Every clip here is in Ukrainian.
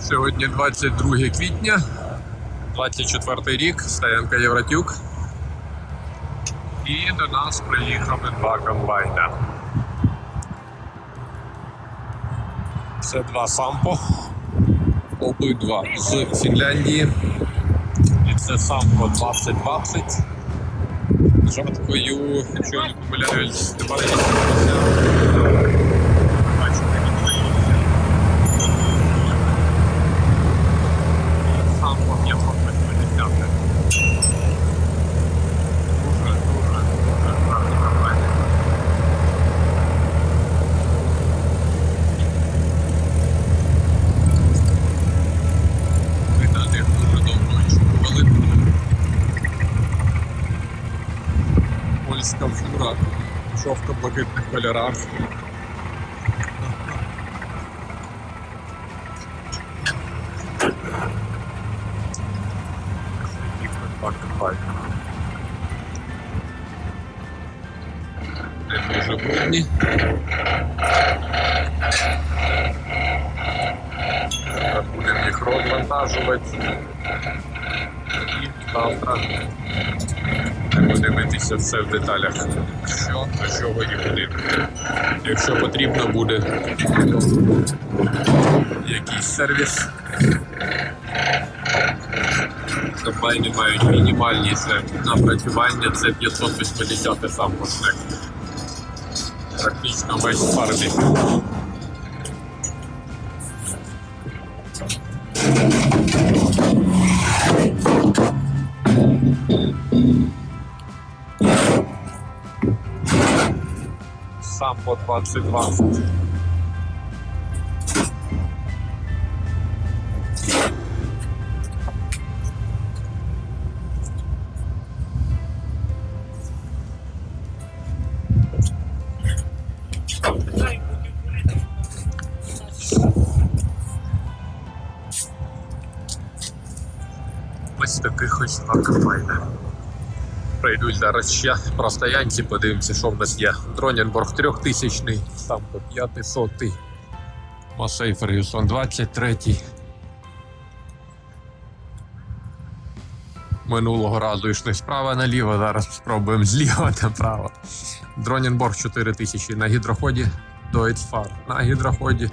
Сьогодні 22 квітня, 24 рік, стоянка Євротюк. І до нас приїхали два комбайна. Це два сампо. Обидва з Фінляндії. І це сампо 2020. Жаткою, якщо не помиляюсь, 280. Польська фура в жовто-блакитних кольорах. Їх два компанії. Вони дуже брудні. Зараз будемо їх розвантажувати. Завтра будемо дивитися все в деталях, що, до чого і куди. Якщо потрібно буде якийсь сервіс, комбайни мають мінімальні це напрацювання, це 580 сам пошнек. Практично весь фарбі. Сам по 2020. Ось таких ось два комбайни. Прийдуть зараз ще про стоянці, подивимося, що в нас є. Дронінборг 3000, сам по 500, Масей Фергюсон 23. Минулого разу йшли справа наліво, зараз спробуємо зліва направо. Дронінборг 4000 на гідроході Deutz На гідроході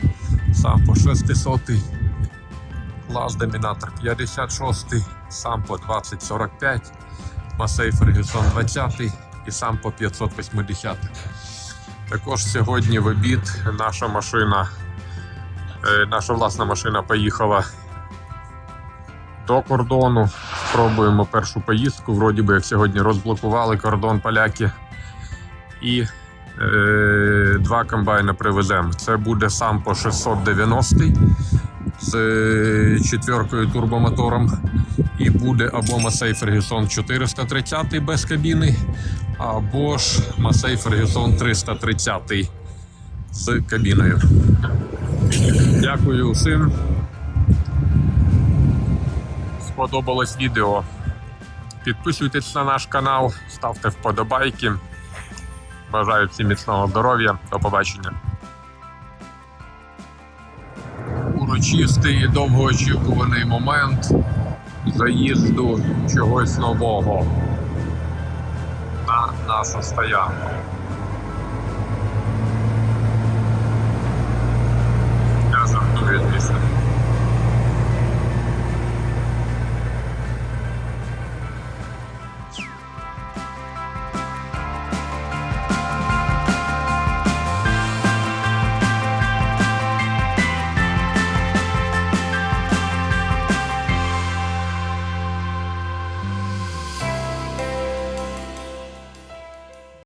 сам по 600. Клас Домінатор 56, сам по 2045. Масей Фергюсон 20 і сам по 580. Також сьогодні в обід наша машина, е, наша власна машина поїхала до кордону. Спробуємо першу поїздку. Вроді би, як сьогодні розблокували кордон поляки. І е, два комбайни привеземо. Це буде сам по 690 з е, четверкою турбомотором. І буде або Масей Фергюсон 430 без кабіни, або ж Масей Фергюсон 330 з кабіною. Дякую усім. Сподобалось відео. Підписуйтесь на наш канал, ставте вподобайки. Бажаю всім міцного здоров'я. До побачення. Урочистий і довгоочікуваний момент заїзду чогось нового на нашу стоянку.